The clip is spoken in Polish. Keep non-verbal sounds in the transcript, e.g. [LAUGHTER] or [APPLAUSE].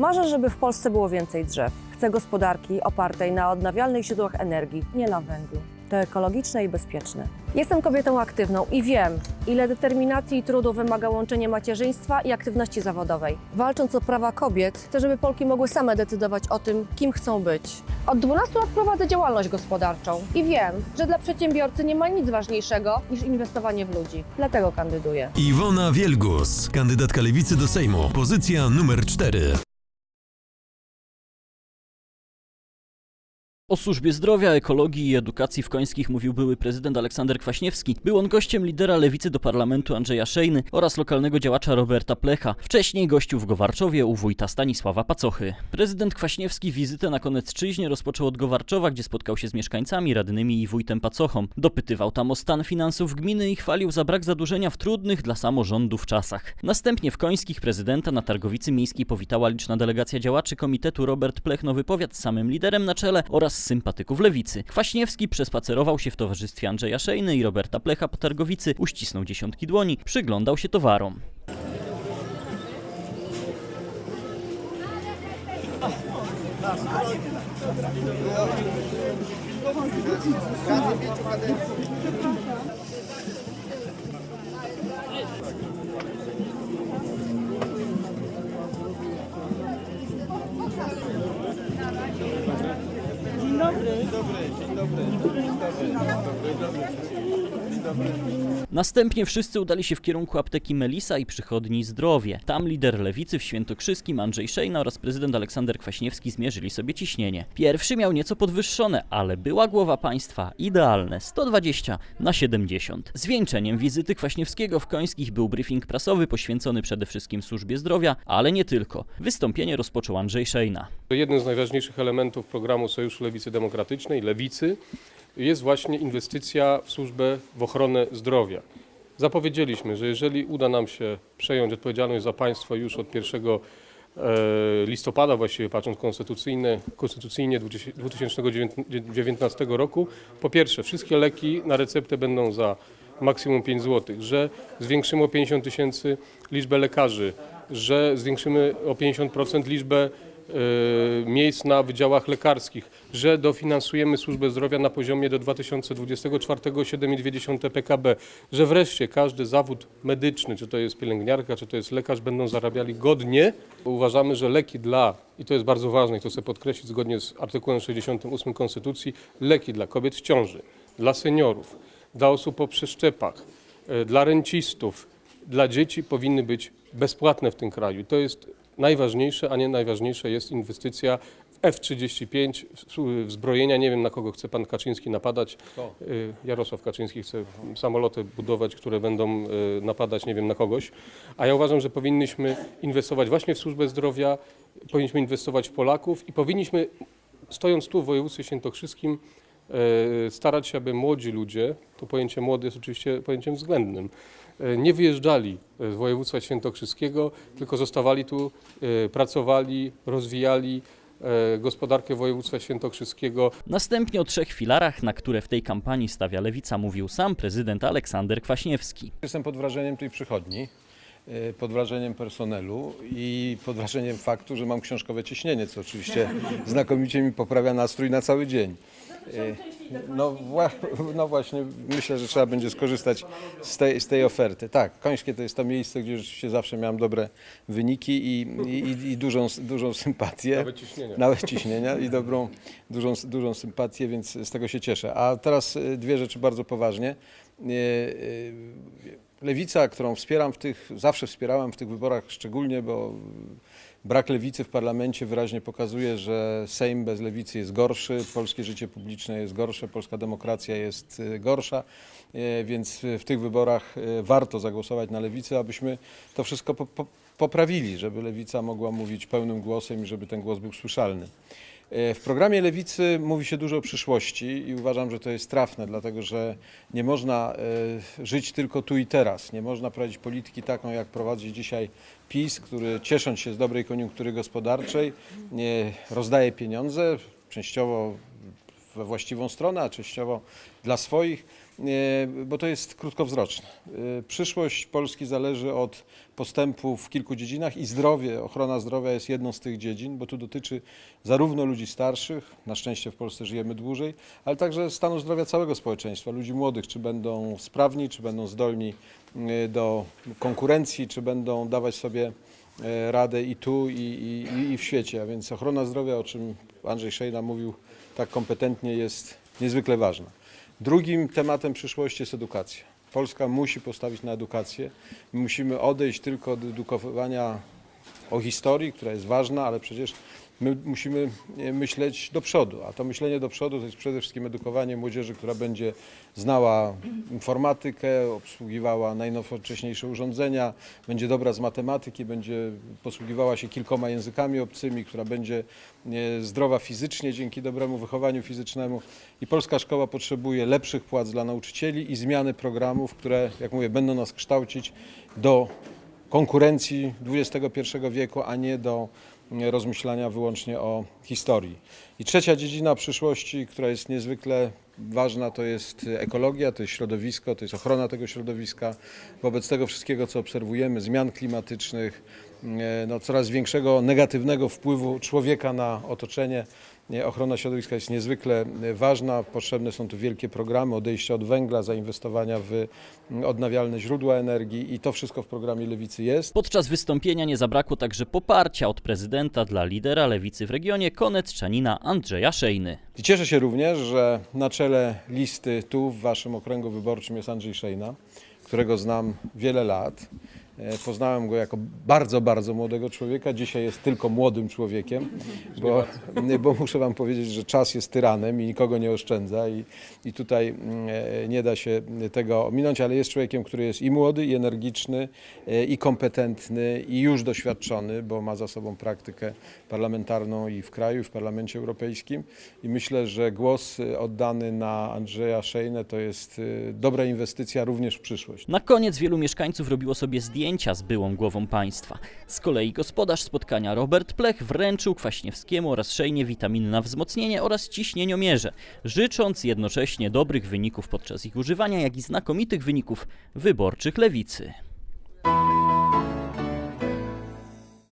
Marzę, żeby w Polsce było więcej drzew. Chcę gospodarki opartej na odnawialnych źródłach energii, nie na węglu. To ekologiczne i bezpieczne. Jestem kobietą aktywną i wiem, ile determinacji i trudu wymaga łączenie macierzyństwa i aktywności zawodowej. Walcząc o prawa kobiet, chcę, żeby Polki mogły same decydować o tym, kim chcą być. Od 12 lat prowadzę działalność gospodarczą i wiem, że dla przedsiębiorcy nie ma nic ważniejszego niż inwestowanie w ludzi. Dlatego kandyduję. Iwona Wielgus, kandydatka lewicy do Sejmu, pozycja numer 4. O służbie zdrowia, ekologii i edukacji w Końskich mówił były prezydent Aleksander Kwaśniewski. Był on gościem lidera lewicy do parlamentu Andrzeja Szejny oraz lokalnego działacza Roberta Plecha. Wcześniej gościł w Gowarczowie u wójta Stanisława Pacochy. Prezydent Kwaśniewski wizytę na Konecczyźnie rozpoczął od Gowarczowa, gdzie spotkał się z mieszkańcami, radnymi i wójtem Pacochą. Dopytywał tam o stan finansów gminy i chwalił za brak zadłużenia w trudnych dla samorządów czasach. Następnie w Końskich prezydenta na Targowicy Miejskiej powitała liczna delegacja działaczy komitetu Robert Plech Nowy Powiat z samym liderem na czele oraz sympatyków lewicy. Kwaśniewski przespacerował się w towarzystwie Andrzeja Szejny i Roberta Plecha po Targowicy, uścisnął dziesiątki dłoni, przyglądał się towarom. dobry. Dzień dobry. Następnie wszyscy udali się w kierunku apteki Melisa i przychodni Zdrowie. Tam lider lewicy w Świętokrzyskim Andrzej Szejna oraz prezydent Aleksander Kwaśniewski zmierzyli sobie ciśnienie. Pierwszy miał nieco podwyższone, ale była głowa państwa idealne 120 na 70. Zwieńczeniem wizyty Kwaśniewskiego w Końskich był briefing prasowy poświęcony przede wszystkim służbie zdrowia, ale nie tylko. Wystąpienie rozpoczął Andrzej Szejna. Jednym z najważniejszych elementów programu Sojuszu Lewicy Demokratycznej, Lewicy, jest właśnie inwestycja w służbę w ochronę zdrowia. Zapowiedzieliśmy, że jeżeli uda nam się przejąć odpowiedzialność za państwo już od 1 e, listopada, właściwie patrząc konstytucyjnie, konstytucyjnie 2019 roku, po pierwsze wszystkie leki na receptę będą za maksimum 5 zł, że zwiększymy o 50 tysięcy liczbę lekarzy, że zwiększymy o 50% liczbę miejsc na wydziałach lekarskich, że dofinansujemy służbę zdrowia na poziomie do 2024 7,2 PKB, że wreszcie każdy zawód medyczny, czy to jest pielęgniarka, czy to jest lekarz, będą zarabiali godnie. Uważamy, że leki dla, i to jest bardzo ważne, i to chcę podkreślić zgodnie z artykułem 68 Konstytucji, leki dla kobiet w ciąży, dla seniorów, dla osób po przeszczepach, e, dla rencistów, dla dzieci powinny być bezpłatne w tym kraju. To jest najważniejsze, a nie najważniejsze jest inwestycja w F-35, w- w zbrojenia. Nie wiem, na kogo chce pan Kaczyński napadać. Y, Jarosław Kaczyński chce samoloty budować, które będą y, napadać nie wiem na kogoś. A ja uważam, że powinniśmy inwestować właśnie w służbę zdrowia, powinniśmy inwestować w Polaków i powinniśmy, stojąc tu w województwie świętokrzyskim, e, starać się, aby młodzi ludzie, to pojęcie młody jest oczywiście pojęciem względnym, nie wyjeżdżali z województwa świętokrzyskiego, tylko zostawali tu, e, pracowali, rozwijali e, gospodarkę województwa świętokrzyskiego. Następnie o trzech filarach, na które w tej kampanii stawia lewica, mówił sam prezydent Aleksander Kwaśniewski. Jestem pod wrażeniem tej przychodni, e, pod wrażeniem personelu i pod wrażeniem faktu, że mam książkowe ciśnienie, co oczywiście znakomicie mi poprawia nastrój na cały dzień. No, wła- [LAUGHS] no właśnie, myślę, że trzeba będzie skorzystać z tej, z tej oferty. Tak, Końskie to jest to miejsce, gdzie rzeczywiście zawsze miałem dobre wyniki i, i, i dużą, dużą sympatię. Nawet ciśnienia. Nawet ciśnienia i dobrą, dużą, dużą sympatię, więc z tego się cieszę. A teraz e, dwie rzeczy bardzo poważnie. E, e, Lewica, którą wspieram w tych, zawsze wspierałem w tych wyborach szczególnie, bo brak lewicy w parlamencie wyraźnie pokazuje, że Sejm bez lewicy jest gorszy, polskie życie publiczne jest gorsze, polska demokracja jest e, gorsza, E, więc w tych wyborach e, warto zagłosować na lewicę, abyśmy to wszystko po, po, poprawili, żeby lewica mogła mówić pełnym głosem i żeby ten głos był słyszalny. E, W programie Lewicy mówi się dużo o przyszłości i uważam, że to jest trafne, dlatego że nie można e, żyć tylko tu i teraz. Nie można prowadzić polityki taką, jak prowadzi dzisiaj PiS, który ciesząc się z dobrej koniunktury gospodarczej, rozdaje pieniądze, częściowo we właściwą stronę, a częściowo dla swoich, bo to jest krótkowzroczne. E, Przyszłość Polski zależy od postępów w kilku dziedzinach i zdrowie, ochrona zdrowia jest jedną z tych dziedzin, bo tu dotyczy zarówno ludzi starszych, na szczęście w Polsce żyjemy dłużej, ale także stanu zdrowia całego społeczeństwa, ludzi młodych, czy będą sprawni, czy będą zdolni e, do konkurencji, czy będą dawać sobie e, radę i tu, i, i, i w świecie. A więc ochrona zdrowia, o czym Andrzej Szejna mówił tak kompetentnie, jest niezwykle ważna. Drugim tematem przyszłości jest edukacja. Polska musi postawić na edukację. My musimy odejść tylko od edukowania o historii, która jest ważna, ale przecież my musimy myśleć do przodu, a to myślenie do przodu to jest przede wszystkim edukowanie młodzieży, która będzie znała informatykę, obsługiwała najnowocześniejsze urządzenia, będzie dobra z matematyki, będzie posługiwała się kilkoma językami obcymi, która będzie zdrowa fizycznie dzięki dobremu wychowaniu fizycznemu. I polska szkoła potrzebuje lepszych płac dla nauczycieli i zmiany programów, które, jak mówię, będą nas kształcić do konkurencji XXI wieku, a nie do rozmyślania wyłącznie o historii. I trzecia dziedzina przyszłości, która jest niezwykle ważna, to jest ekologia, to jest środowisko, to jest ochrona tego środowiska. Wobec tego wszystkiego, co obserwujemy, zmian klimatycznych, mm, no, coraz większego negatywnego wpływu człowieka na otoczenie, nie, Ochrona środowiska jest niezwykle e, ważna. Potrzebne są tu wielkie programy odejścia od węgla, zainwestowania w mm, odnawialne źródła energii i to wszystko w programie Lewicy jest. Podczas wystąpienia nie zabrakło także poparcia od prezydenta dla lidera lewicy w regionie konetczanina Andrzeja Szejny. I cieszę się również, że na czele listy tu w waszym okręgu wyborczym jest Andrzej Szejna, którego znam wiele lat. E, Poznałem go jako bardzo, bardzo młodego człowieka. Dzisiaj jest tylko młodym człowiekiem, bo, bo muszę wam powiedzieć, że czas jest tyranem i nikogo nie oszczędza i, i tutaj e, nie da się tego ominąć, ale jest człowiekiem, który jest i młody, i energiczny, e, i kompetentny, i już doświadczony, bo ma za sobą praktykę parlamentarną i w kraju, i w Parlamencie Europejskim. I myślę, że głos oddany na Andrzeja Szejnę to jest dobra inwestycja również w przyszłość. Na koniec wielu mieszkańców robiło sobie zdjęcia z byłą głową państwa. Z kolei gospodarz spotkania Robert Plech wręczył Kwaśniewskiemu oraz Szejnie witaminy na wzmocnienie oraz ciśnieniomierze, życząc jednocześnie dobrych wyników podczas ich używania, jak i znakomitych wyników wyborczych lewicy.